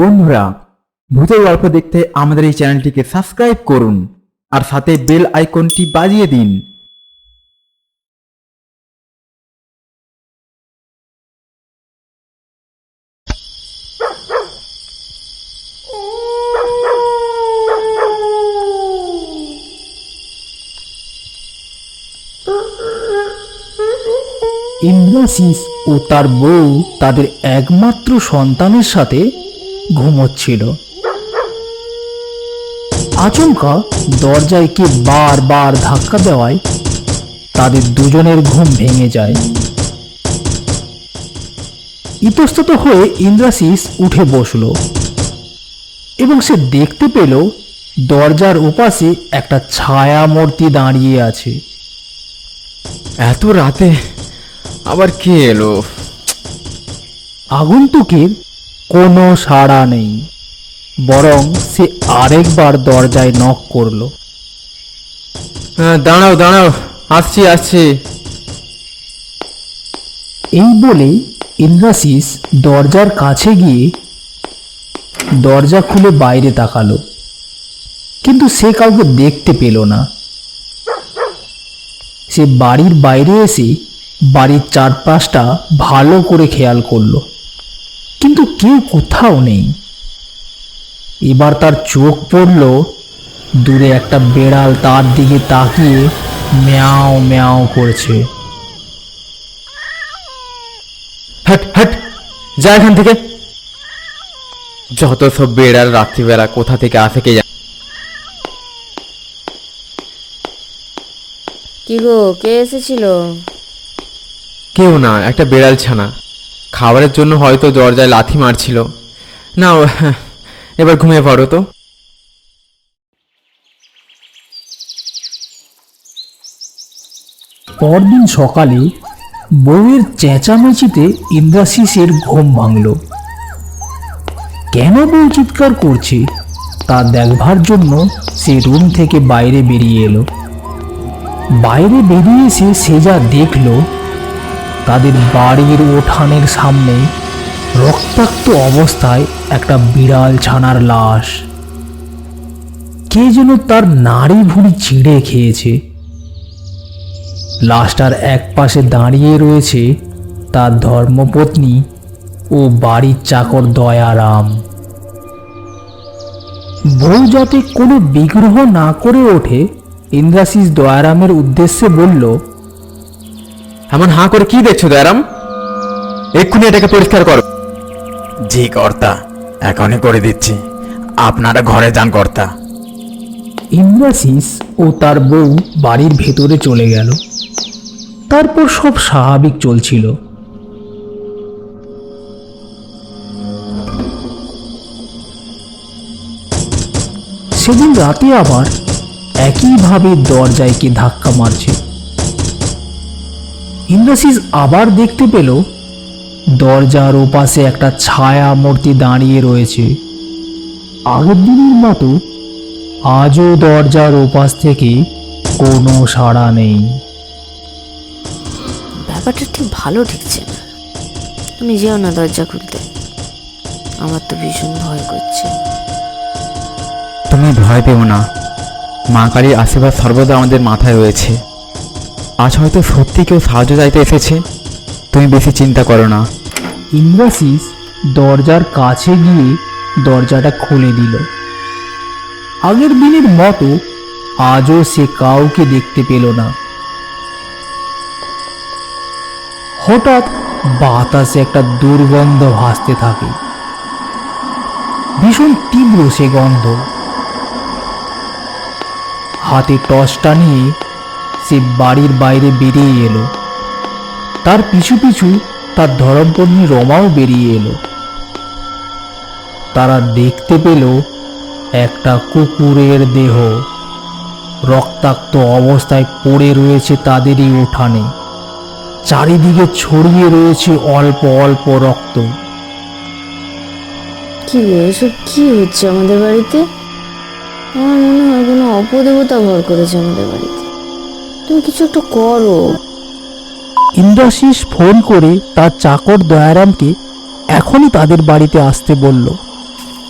বন্ধুরা, ভূতের গল্প দেখতে আমাদের এই চ্যানেলটিকে সাবস্ক্রাইব করুন আর সাথে বেল আইকনটি বাজিয়ে দিন। ইন্দ্রাশিস ও তার বউ তাদের একমাত্র সন্তানের সাথে ঘুমোচ্ছিল। আচমকা দরজায় কে বারবার ধাক্কা দেওয়ায় তাদের দুজনের ঘুম ভেঙে যায়। ইতস্তত হয়ে ইন্দ্রাশিস উঠে বসল এবং সে দেখতে পেল দরজার ওপাশে একটা ছায়া মূর্তি দাঁড়িয়ে আছে। এত রাতে আবার কে এলো? আগন্তুকের কোনো সাড়া নেই। বরং সে আরেকবার দরজায় নক করল। হ্যাঁ, দাঁড়াও দাঁড়াও আসছি আসছি। এই বলে ইন্দ্রাশিস দরজার কাছে গিয়ে দরজা খুলে বাইরে তাকালো। কিন্তু সে কাউকে দেখতে পেল না। সে বাড়ির বাইরে এসে বাড়ির চারপাশটা ভালো করে খেয়াল করল। কিন্তু কেউ কোথাও নেই। এবার তার চোখ পড়ল দূরে একটা বেড়াল তার দিকে তাকিয়ে ম্যাও ম্যাও করছে। হট হট যা এখান থেকে। যত সব বেড়াল রাত্রিবেলা কোথা থেকে আসে কে জানে। কি গো কে এসেছিল? কেউ না একটা বেড়াল ছানা খাবারের জন্য হয়তো দরজায় লাথি মারছিল। না এবার ঘুমিয়ে পড়ো তো। পরদিন সকালে বউয়ের চেঁচামেচিতে ইন্দ্রাশিসের ঘুম ভাঙল। কেন বউ চিৎকার করছে, তা দেখবার জন্য সে রুম থেকে বাইরে বেরিয়ে এলো। বাইরে বেরিয়ে এসে সে যা দেখল তাদের বাড়ির উঠানের সামনে রক্তাক্ত অবস্থায় একটা বিড়াল ছানার লাশ। কে যেন তার নাড়ি ভুড়ি ছিঁড়ে খেয়েছে। লাশটার এক পাশে দাঁড়িয়ে রয়েছে তার ধর্মপত্নী ও বাড়ির চাকর দয়ারাম। বউ যাতে কোনো বিগ্রহ না করে ওঠে, ইন্দ্রাশিস দয়ারামের উদ্দেশ্যে বলল এমন হাঁ করে কি দেখছ দয়ারাম? এক্ষুনি এটাকে পরিষ্কার করো। জি কর্তা। এখনই করে দিচ্ছি। আপনারা ঘরে যান কর্তা। ইন্দ্রাশিস ও তার বউ বাড়ির ভেতরে চলে গেল। তারপর সব স্বাভাবিক চলছিল। সেদিন রাতে আবার একইভাবে দরজায় কে ধাক্কা মারছে। ইন্দ্রাশিস আবার দেখতে পেল দরজার ওপাশে একটা ছায়া মূর্তি দাঁড়িয়ে রয়েছে। আগের দিনের মতো আজও দরজার ওপাশ থেকে কোনো সাড়া নেই। ব্যাপারটা ঠিক ভালো ঠেকছে। না তুমি যেও না দরজা খুলতে। আমার তো ভীষণ ভয় করছে। তুমি ভয় পেও না। মা কালীর আশীর্বাদ সর্বদা আমাদের মাথায় রয়েছে। আজ হয়তো সত্যি কেউ সাহায্য চাইতে এসেছে। তুমি বেশি চিন্তা করো না। ইন্দ্রাশিস দরজার কাছে গিয়ে দরজাটা খুলে দিল। আগের দিনের মতো আজও সে কাউকে দেখতে পেল না। হঠাৎ বাতাসে একটা দুর্গন্ধ ভাসতে থাকে। ভীষণ তীব্র সে গন্ধ। হাতে টর্চটা নিয়ে সে বাড়ির বাইরে বেরিয়ে এলো। তার পিছু পিছু তার ধরমপত্নী রমাও বেরিয়ে এলো। তারা দেখতে পেল একটা কুকুরের দেহ। রক্তাক্ত অবস্থায় পড়ে রয়েছে তাদেরই উঠানে। চারিদিকে ছড়িয়ে রয়েছে অল্প অল্প রক্ত। কি এসব কি হচ্ছে আমাদের বাড়িতে? আমার মনে হয় কোনো অপদেবতা ভর করেছে আমাদের বাড়িতে। তুমি কিছু একটা করো। ইন্দ্রাশিস ফোন করে তার চাকর দয়ারামকে এখনই তাদের বাড়িতে আসতে বলল।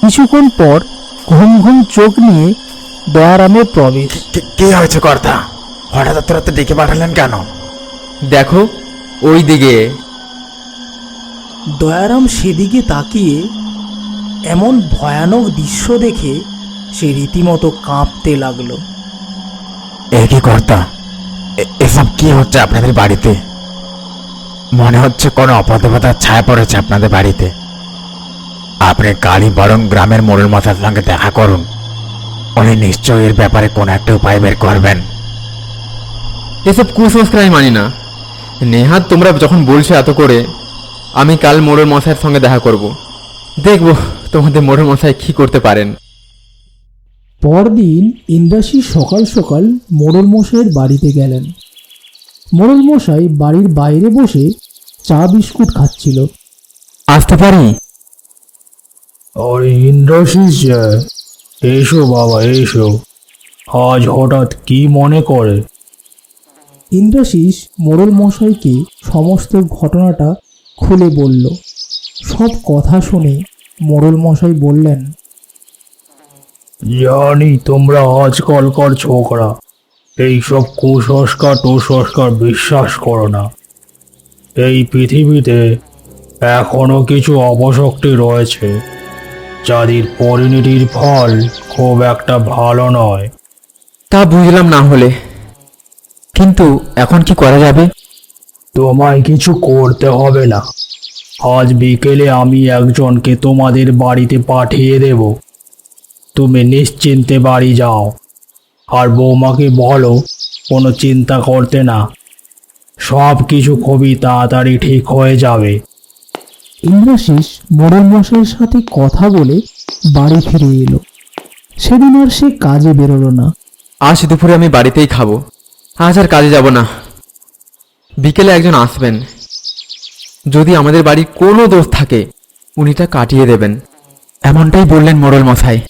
কিছুক্ষণ পর ঘুম ঘুম চোখ নিয়ে দয়ারামের প্রবেশ। কি- হয়েছে কর্তা? হঠাৎ এত রাতে ডেকে পাঠালেন কেন? দেখো ওই দিকে দয়ারাম সেদিকে তাকিয়ে এমন ভয়ানক দৃশ্য দেখে সে রীতিমতো কাঁপতে লাগল। এ কি কর্তা? এসব কি হচ্ছে আপনাদের বাড়িতে? মনে হচ্ছে কোনো অপদেবতার ছায়া পড়েছে আপনাদের বাড়িতে। আপনি কালী বরং গ্রামের মোড়ল মশার সঙ্গে দেখা করুন। উনি নিশ্চয়ই এর ব্যাপারে কোনো একটা উপায় বের করবেন। এসব কুসংস্কার আমি মানি না। নেহাত তোমরা যখন বলছো এত করে, আমি কাল মোড়ল মশাইয়ের সঙ্গে দেখা করব। দেখব তোমাদের মোড়ল মশাই কি করতে পারেন। পরদিন ইন্দ্রাসী সকাল সকাল মোড়ল মশাইয়ের বাড়িতে গেলেন। মোড়ল মশাই বাড়ির বাইরে বসে চা বিস্কুট খাচ্ছিল। আসতে পারি? আরে ইন্দ্রাশিস এসো বাবা এসো। আজ হঠাৎ কি মনে করে? ইন্দ্রাশিস মোড়ল মশাইকে সমস্ত ঘটনাটা খুলে বলল। সব কথা শুনে মোড়ল মশাই বললেন জানি তোমরা আজকালকার ছোকরা? এইসব কুসংস্কার টুসংস্কার বিশ্বাস করো না। এই পৃথিবীতে এখনও কিছু অপশক্তি রয়েছে যাদের পরিণতির ফল খুব একটা ভালো নয়। তা বুঝলাম না হলে। কিন্তু এখন কি করা যাবে? তোমায় কিছু করতে হবে না। আজ বিকেলে আমি একজনকে তোমাদের বাড়িতে পাঠিয়ে দেব। তুমি নিশ্চিন্তে বাড়ি যাও। আর বৌমাকে বলো কোনো চিন্তা করতে না। সব কিছু খুবই তাড়াতাড়ি ঠিক হয়ে যাবে। ইন্দ্রাশিস মোড়ল মশাইয়ের সাথে কথা বলে বাড়ি ফিরে এলো। সেদিন আর সে কাজে বেরোলো না। আজ দুপুরে আমি বাড়িতেই খাব। আজ আর কাজে যাব না। বিকেলে একজন আসবেন। যদি আমাদের বাড়ির কোনো দোষ থাকে উনি তা কাটিয়ে দেবেন। এমনটাই বললেন মোড়ল মশাই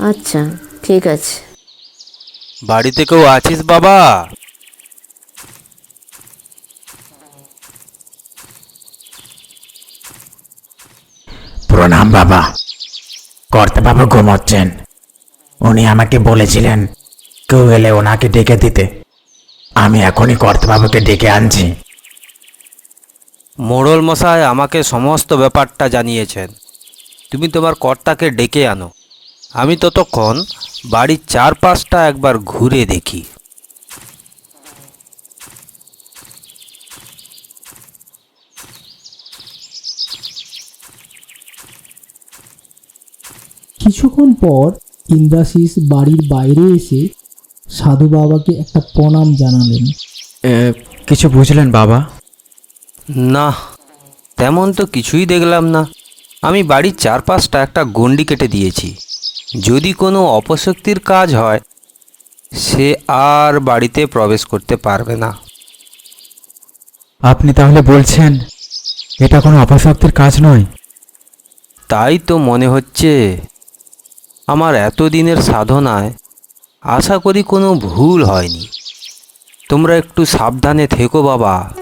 আচ্ছা ঠিক আছে। বাড়িতে কেউ আছিস বাবা? প্রণাম বাবা। কর্তা বাবা ঘুমোচ্ছেন। উনি আমাকে বলেছিলেন কেউ এলে ওনাকে ডেকে দিতে। আমি এখনই কর্তা বাবাকে ডেকে আনছি। মোড়ল মশাই আমাকে সমস্ত ব্যাপারটা জানিয়েছেন। তুমি তোমার কর্তাকে ডেকে আনো। আমি ততক্ষণ বাড়ির চারপাশটা একবার ঘুরে দেখি। কিছুক্ষণ পর ইন্দ্রাশিস বাড়ির বাইরে এসে সাধু বাবাকে একটা প্রণাম জানালেন। কিছু বুঝলেন বাবা? না তেমন তো কিছুই দেখলাম না। আমি বাড়ির চারপাশটা একটা গণ্ডি কেটে দিয়েছি। যদি কোনো অপশক্তির কাজ হয় সে আর বাড়িতে প্রবেশ করতে পারবে না। আপনি তাহলে বলছেন এটা কোনো অপশক্তির কাজ নয়? তাই তো মনে হচ্ছে আমার এতদিনের সাধনায় আশা করি কোনো ভুল হয়নি। তোমরা একটু সাবধানে থেকো বাবা।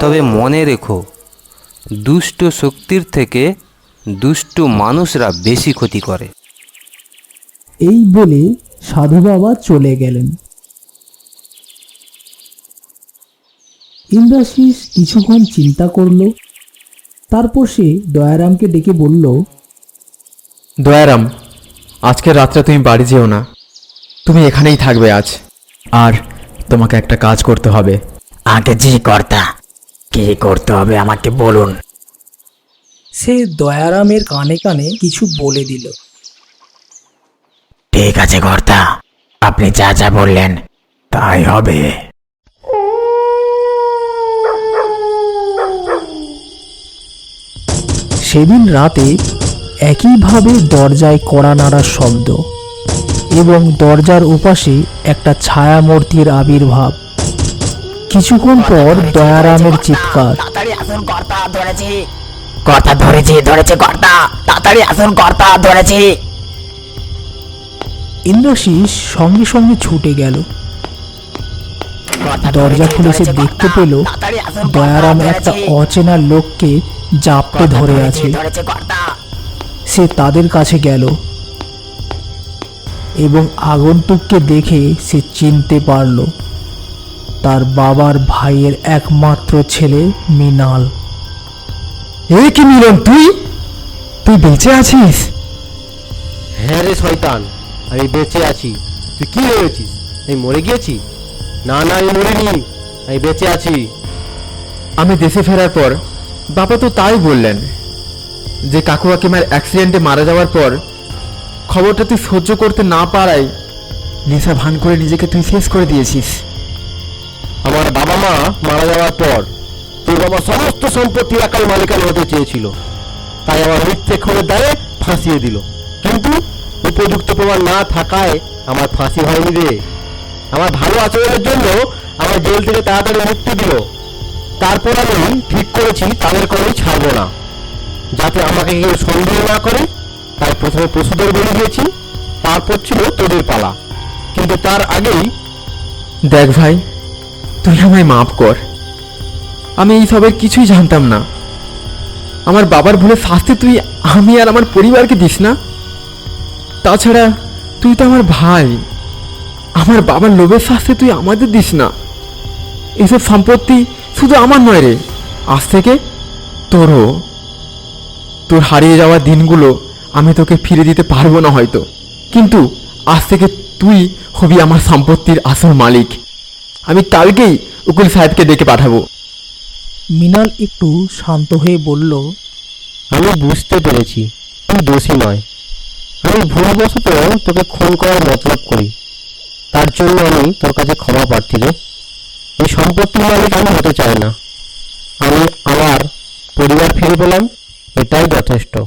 তবে মনে রেখো দুষ্ট শক্তির থেকে দুষ্ট মানুষরা বেশি ক্ষতি করে। এই বলে সাধু বাবা চলে গেলেন। ইন্দ্রাশিস কিছুক্ষণ চিন্তা করল তারপর সে দয়ারামকে ডেকে বলল দয়ারাম আজকে রাত্রে তুমি বাড়ি যেও না। তুমি এখানেই থাকবে আজ। আর তোমাকে একটা কাজ করতে হবে। আগে জি কর্তা কি করতে হবে আমাকে বলুন। সে দয়ারামের কানে কানে কিছু বলে দিল। ঠিক আছে কর্তা। আপনি যা যা বললেন তাই হবে। সেদিন রাতে একইভাবে দরজায় কড়া নাড়ার শব্দ এবং দরজার উপাসে একটা ছায়া মূর্তির আবির্ভাব। কিছুক্ষণ পর দয়ারামের চিৎকার। কর্তা ধরেছি। কর্তা ধরেছি ধরেছি কর্তা। তাড়াতাড়ি আসুন কর্তা ধরেছি। ইন্দ্রাশিস সঙ্গে সঙ্গে ছুটে গেল। দরজা খুলে সে দেখতে পেল দয়ারাম একটা অচেনা লোককে জাপটে ধরে আছে। সে তাদের কাছে গেল এবং আগন্তুককে দেখে সে চিনতে পারল তার বাবার ভাইয়ের একমাত্র ছেলে মিনাল এ কি মিলন তুই? তুই বেঁচে আছিস? হ্যাঁ রে শয়তান। আমি বেঁচে আছি। তুই কি ভেবেছিস? আমি মরে গিয়েছি? না না আমি মরিনি। আমি বেঁচে আছি। আমি দেশে ফেরার পর বাবা তো তাই বললেন যে কাকু কাকিমার অ্যাক্সিডেন্টে মারা যাওয়ার পর খবরটা তুই সহ্য করতে না পারায় নেশা ভান করে নিজেকে তুই শেষ করে দিয়েছিস। আমার বাবা মা মারা যাওয়ার পর তোর বাবা সমস্ত সম্পত্তি একাল মালিকানা হতে চেয়েছিল। তাই আমার মিথ্যে খবর দ্বারে ফাঁসিয়ে দিল। কিন্তু উপযুক্ত প্রমাণ না থাকায় আমার ফাঁসি হয়নি রে। আমার ভালো আচরণের জন্য আমার জেল থেকে তাড়াতাড়ি মুক্তি দিল তারপর আমি ঠিক করেছি, তাদের কোনোই ছাড়বো না। যাতে আমাকে কেউ সন্দেহ না করে, তাই প্রথমে পশুদের বলে দিয়েছি, তারপর ছিল তোদের পালা। কিন্তু তার আগেই দেখ ভাই, তুই আমায় মাফ কর। আমি এই সবের কিছুই জানতাম না। আমার বাবার ভুলে শাস্তি তুই আমি আর আমার পরিবারকে দিস না? তাছাড়া তুই তো আমার ভাই। আমার বাবার লোভের শাস্তি তুই আমাদের দিস না। এসব সম্পত্তি শুধু আমার নয় রে আজ থেকে তোরও। তোর হারিয়ে যাওয়া দিনগুলো আমি তোকে ফিরে দিতে পারব না হয়তো। কিন্তু আজ থেকে তুই হবি আমার সম্পত্তির আসল মালিক। আমি কালকেই উকিল সাহেবকে ডেকে পাঠাবো। মিনাল একটু শান্ত হয়ে বলল আমি বুঝতে পেরেছি তুই দোষী নয়। আমি ভুলবশত তোকে খুন করার মতলব করি। তার জন্য আমি তোর কাছে ক্ষমা প্রার্থী রে। এই সম্পত্তির মালিক আমি হতে চাই না। আমি আমার পরিবার ফিরে পেলাম, এটাই যথেষ্ট।